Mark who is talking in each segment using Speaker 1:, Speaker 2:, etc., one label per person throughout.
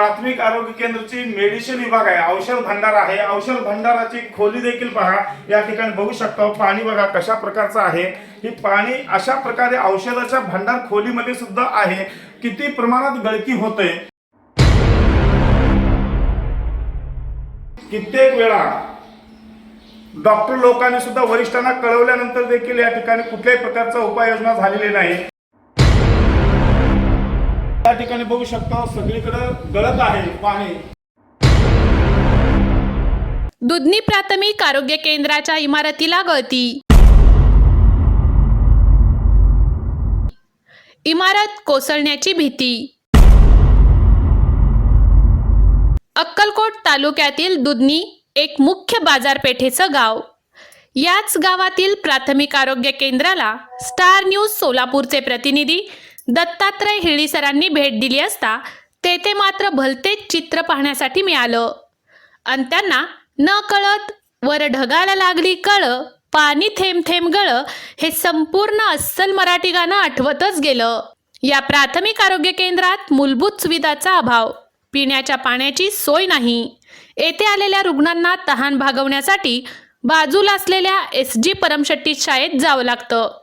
Speaker 1: प्राथमिक आरोग्य केंद्राची मेडिसिन विभाग आहे. औषध भंडार आहे. औषध भंडाराची खोली देखील पहा. या ठिकाणी बघू शकता हो, पाणी बघा कशा प्रकारचं आहे. ही पाणी अशा प्रकारे औषधाच्या भंडार खोलीमध्ये सुद्धा आहे. किती प्रमाणात गळती होते कित्येक वेळा डॉक्टर लोकांनी सुद्धा वरिष्ठांना कळवल्यानंतर देखील या ठिकाणी कुठल्याही प्रकारचा उपाययोजना झालेली नाही. या ठिकाणी बघू शकता सगळीकडे गळत आहे पाणी.
Speaker 2: दुधनी प्राथमिक आरोग्य केंद्राच्या इमारतीला गळती. इमारत कोसळण्याची भीती. अक्कलकोट तालुक्यातील दुधनी एक मुख्य बाजारपेठेचं गाव. याच गावातील प्राथमिक आरोग्य केंद्राला स्टार न्यूज सोलापूरचे प्रतिनिधी दत्तात्रय हिळीसरांनी भेट दिली असता तेथे मात्र भलतेच चित्र पाहण्यासाठी मिळालं. अन त्यांना न कळत वर ढगाला लागली कळ पाणी थेंब थेंब गळ हे संपूर्ण अस्सल मराठी गाणं आठवतच गेलं. या प्राथमिक आरोग्य केंद्रात मूलभूत सुविधाचा अभाव पिण्याच्या पाण्याची सोय नाही. येथे आलेल्या रुग्णांना तहान भागवण्यासाठी बाजूला असलेल्या एस जी परमशेट्टी शाळेत जावं लागतं.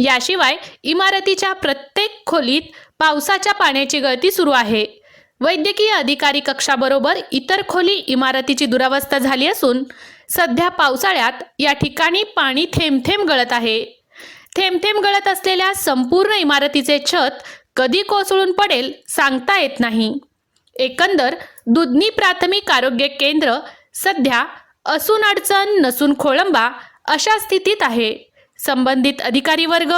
Speaker 2: याशिवाय इमारतीच्या प्रत्येक खोलीत पावसाच्या पाण्याची गळती सुरू आहे. वैद्यकीय अधिकारी कक्षाबरोबर इतर खोली इमारतीची दुरावस्था झाली असून सध्या पावसाळ्यात या ठिकाणी पाणी थेंब थेंब गळत आहे. थेंब थेंब गळत असलेल्या संपूर्ण इमारतीचे छत कधी कोसळून पडेल सांगता येत नाही. एकंदर दुधनी प्राथमिक आरोग्य केंद्र सध्या असून अडचण नसून खोळंबा अशा स्थितीत आहे. संबंधित अधिकारी वर्ग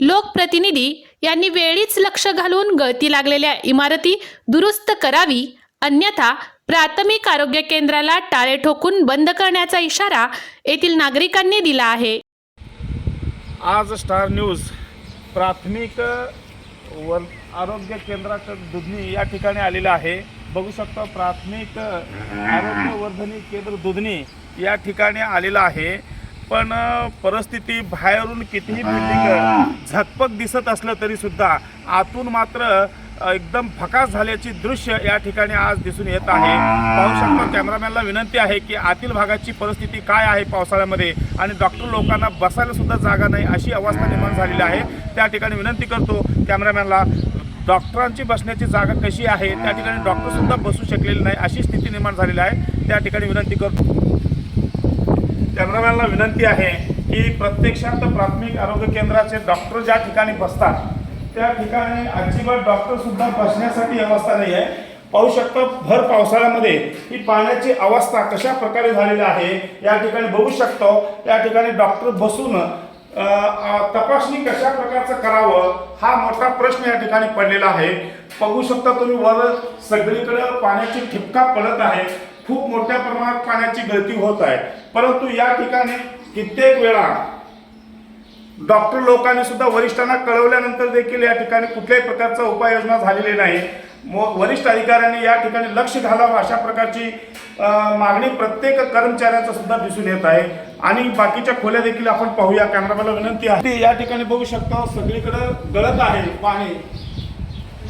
Speaker 2: लोकप्रतिनिधी यांनी वेळीच लक्ष घालून गळती लागलेल्या इमारती दुरुस्त करावी अन्यथा प्राथमिक आरोग्य केंद्राला टाळे ठोकून बंद करण्याचा इशारा येथील नागरिकांनी दिला आहे.
Speaker 1: आज स्टार न्यूज प्राथमिक वर आरोग्य केंद्राचं दुधनी या ठिकाणी आलेलं आहे. बघू शकता प्राथमिक आरोग्यवर्धनी केंद्र दुधनी या ठिकाणी आलेलं आहे. पण परिस्थिती बाहेरून कितीही बिल्डिंग झकपक दिसत असलं तरी सुद्धा आतून मात्र एकदम फकास झाल्याची दृश्य या ठिकाणी आज दिसून येत आहे. पाहू शकता कॅमेरामॅनला विनंती आहे की आतील भागाची परिस्थिती काय आहे पावसाळ्यामध्ये आणि डॉक्टर लोकांना बसायला सुद्धा जागा नाही अशी अवस्था निर्माण झालेली आहे. त्या ठिकाणी विनंती करतो कॅमेरामॅनला डॉक्टरांची बसण्याची जागा कशी आहे? त्या ठिकाणी डॉक्टर सुद्धा बसू शकलेली नाही अशी स्थिती निर्माण झालेली आहे. त्या ठिकाणी विनंती करतो. कॅमेरामॅनला विनंती आहे की प्रत्यक्षात प्राथमिक आरोग्य केंद्राचे डॉक्टर ज्या ठिकाणी बसतात त्या ठिकाणी अजिबात डॉक्टरसुद्धा बसण्यासाठी व्यवस्था नाही आहे पाहू शकता भर पावसाळ्यामध्ये ही पाण्याची अवस्था कशा प्रकारे झालेली आहे या ठिकाणी बघू शकतो. या ठिकाणी डॉक्टर बसून तपासणी कशा प्रकारचं करावं हा मोठा प्रश्न या ठिकाणी पडलेला आहे. बघू शकता तुम्ही वर सगळीकडे पाण्याची ठिपका पडत आहे. खूप मोठ्या प्रमाणात पाण्याची गळती होत आहे. परंतु या ठिकाणी कित्येक वेळा डॉक्टर लोकांनी सुद्धा वरिष्ठांना कळवल्यानंतर देखील या ठिकाणी कुठल्याही प्रकारचा उपाययोजना झालेली नाही. वरिष्ठ अधिकाऱ्यांनी या ठिकाणी लक्ष घालावं अशा प्रकारची मागणी प्रत्येक कर्मचाऱ्याचा सुद्धा दिसून येत आहे. आणि बाकीच्या खोल्या देखील आपण पाहूया. कॅमेरामॅनला विनंती आहे. या ठिकाणी बघू शकता सगळीकडे गळत आहे पाणी.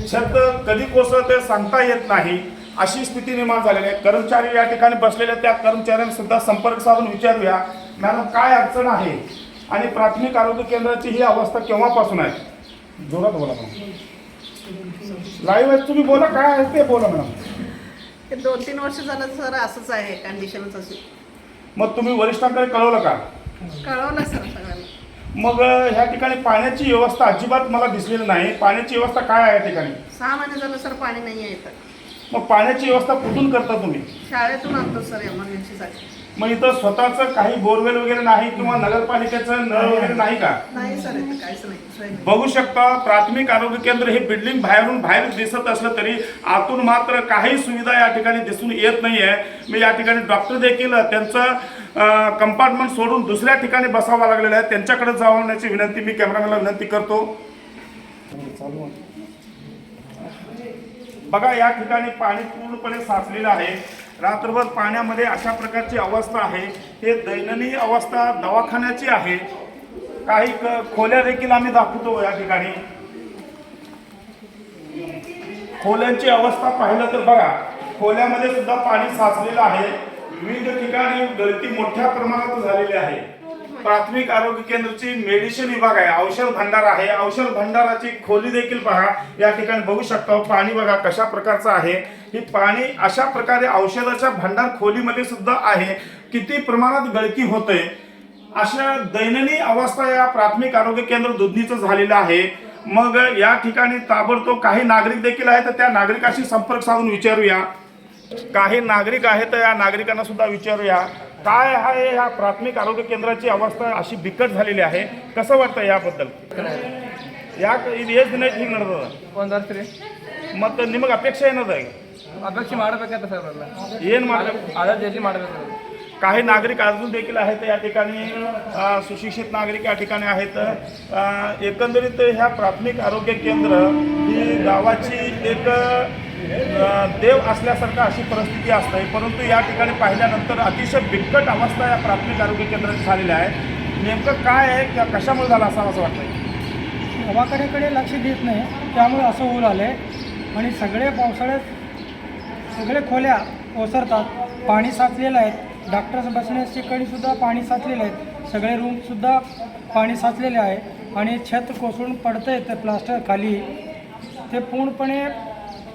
Speaker 1: शब्द कधी कोसळत सांगता येत नाही. अशी स्थिती निर्माण झालेली आहे. कर्मचारी या ठिकाणी बसलेल्या त्या कर्मचाऱ्यांना सुद्धा संपर्क साधून विचारूया मॅडम काय अडचण आहे? आणि प्राथमिक आरोग्य केंद्राची ही अवस्था केव्हापासून आहे? जोरात बोला मॅडम. लाईव्ह आहे तुम्ही बोला काय आहे ते बोला मॅडम.
Speaker 3: दोन तीन वर्ष झालं सर असंच आहे कंडिशनच अशी.
Speaker 1: मग तुम्ही वरिष्ठांकडे कळवलं का?
Speaker 3: कळवलं सर सगळ्यांना.
Speaker 1: मग ह्या ठिकाणी पाण्याची व्यवस्था अजिबात मला दिसलेली नाही. पाण्याची व्यवस्था काय आहे या ठिकाणी?
Speaker 3: सहा महिने झालं सर पाणी नाही आहे
Speaker 1: मग पाण्याची व्यवस्था कुठून करता तुम्ही?
Speaker 3: शाळेतून आणतो सर एमर्जन्सीसाठी
Speaker 1: मग इथं स्वतःचं काही बोरवेल वगैरे नाही किंवा नगरपालिकेचं नळ वगैरे नाही का?
Speaker 3: नाही सर इथं काहीच नाही सोय नाही.
Speaker 1: बघू शकता प्राथमिक आरोग्य केंद्र हे बिल्डिंग बाहेरून बाहेर दिसत असलं तरी आतून मात्र काही सुविधा या ठिकाणी दिसून येत नाही आहे मी या ठिकाणी डॉक्टर देखील त्यांचं कंपार्टमेंट सोडून दुसऱ्या ठिकाणी बसावं लागलेलं आहे. त्यांच्याकडे जाण्याची विनंती मी कॅमेरामॅनला विनंती करतो. बघा या ठिकाणी पाणी पूर्णपणे साचलेलं आहे. रात्रभर पाण्यामध्ये अशा प्रकारची अवस्था आहे. हे दैनंदिन अवस्था दवाखान्याची आहे. काही खोल्या देखील आम्ही दाखवतो या ठिकाणी. खोल्यांची अवस्था पाहिलं तर बघा खोल्यामध्ये सुद्धा पाणी साचलेलं आहे. विविध ठिकाणी गळती मोठ्या प्रमाणात झालेली आहे. प्राथमिक आरोग्य केंद्रची मेडिसिन विभाग आहे. औषध भंडार आहे. औषध भंडाराची खोली देखील पहा. या ठिकाणी बघू शकता हो, पाणी बघा कशा प्रकारचं आहे. ही पाणी अशा प्रकारे औषधाच्या भंडार खोलीमध्ये सुद्धा आहे. किती प्रमाणात गळती होते अशा दैनंदिन अवस्था या प्राथमिक आरोग्य केंद्र दुधनीचं झालेलं आहे. मग या ठिकाणी ताबडतोब काही नागरिक देखील आहेत. तर त्या नागरिकाशी संपर्क साधून विचारूया. काही नागरिक आहेत तर या नागरिकांना सुद्धा विचारूया. काय आहे ह्या प्राथमिक आरोग्य केंद्राची अवस्था अशी बिकट झालेली आहे कसं वाटतं याबद्दल ಯಾಕೆ ಇದು ಎಷ್ಟು ದಿನ ಆಯ್ತು ಹಿಂಗೆ ನಡೆದದ
Speaker 4: ಒಂದು ವರ್ಷ ರೀ
Speaker 1: ಮತ್ತು ನಿಮಗೆ ಅಪೇಕ್ಷೆ ಏನದ
Speaker 4: ಅಪೇಕ್ಷೆ ಮಾಡ್ಬೇಕಂತ ಸರ್ ಅಲ್ಲ
Speaker 1: ಏನು ಮಾಡಬೇಕು
Speaker 4: ಆಧಾರ್ ಜಲ್ದಿ ಮಾಡ್ಬೇಕು
Speaker 1: काही नागरिक अजून देखील आहेत या ठिकाणी अ, सुशिक्षित नागरिक या ठिकाणी आहेत अ, एकंदरीत ह्या प्राथमिक आरोग्य केंद्र ही गावाची एक अ, देव असल्यासारखं अशी परिस्थिती असते. परंतु या ठिकाणी पाहिल्यानंतर अतिशय बिकट अवस्था या प्राथमिक आरोग्य केंद्राची झालेली आहे नेमकं काय आहे किंवा कशामुळे झालं असं असं वाटतं
Speaker 5: गावाकडेकडे लक्ष देत नाही. त्यामुळे असं होऊ आलं आहे आणि सगळे पावसाळ्यात सगळे खोल्या ओसरतात. पाणी साचलेलं आहे. डॉक्टर्स बसण्याची कडीसुद्धा पाणी साचलेलं आहे. सगळे रूमसुद्धा पाणी साचलेले आहे. आणि छत कोसळून पडतं आहे ते प्लास्टर खाली. ते पूर्णपणे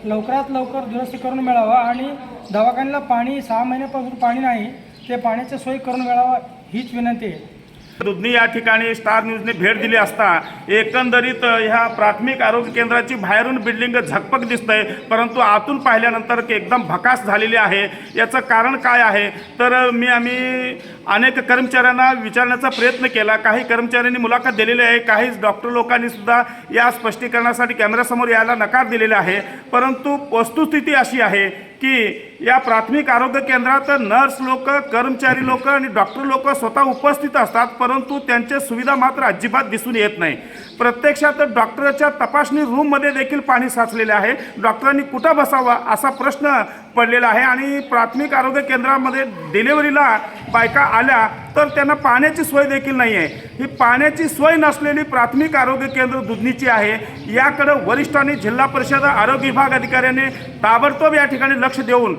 Speaker 5: लवकरात लवकर दुरुस्ती करून मिळावं आणि दवाखान्याला पाणी सहा महिन्यापासून पाणी नाही ते पाण्याची सोय करून मिळावा हीच विनंती आहे.
Speaker 1: दुधनी या ठिकाणी स्टार न्यूजने भेट दिली असता एकंदरीत ह्या प्राथमिक आरोग्य केंद्राची बाहेरून बिल्डिंग झकपक दिसतंय परंतु आतून पाहिल्यानंतर की एकदम भकास झालेली आहे. याचं कारण काय आहे? तर मी आम्ही अनेक कर्मचाऱ्यांना विचारण्याचा प्रयत्न केला. काही कर्मचाऱ्यांनी मुलाखत दिलेली आहे काही डॉक्टर लोकांनी सुद्धा या स्पष्टीकरणासाठी कॅमेऱ्यासमोर यायला नकार दिलेला आहे. परंतु वस्तुस्थिती अशी आहे की या प्राथमिक आरोग्य केंद्रात नर्स लोक कर्मचारी लोक आणि डॉक्टर लोक स्वतः उपस्थित असतात परंतु त्यांच्या सुविधा मात्र अजिबात दिसून येत नाही. प्रत्यक्षात डॉक्टरच्या तपासणी रूममध्ये देखील पाणी साचलेले आहे. डॉक्टरांनी कुठं बसावा असा प्रश्न पडलेला आहे आणि प्राथमिक आरोग्य केंद्रामध्ये डिलिव्हरीला बायका आल्या तर त्यांना पाण्याची सोय देखील नाही आहे. ही पाण्याची सोय नसलेली प्राथमिक आरोग्य केंद्र दुधनीची आहे. याकडं वरिष्ठांनी जिल्हा परिषद आरोग्य विभाग अधिकाऱ्यांनी ताबडतोब या ठिकाणी लक्ष देऊन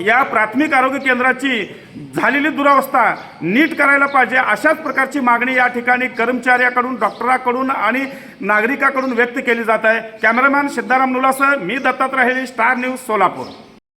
Speaker 1: या प्राथमिक आरोग्य केंद्राची झालेली दुरावस्था नीट करायला पाहिजे अशाच प्रकारची मागणी या ठिकाणी कर्मचाऱ्याकडून डॉक्टराकडून आणि नागरिकाकडून व्यक्त केली जात आहे. कॅमेरामॅन सिद्धाराम नुलासह मी दत्तात्रय स्टार न्यूज सोलापूर.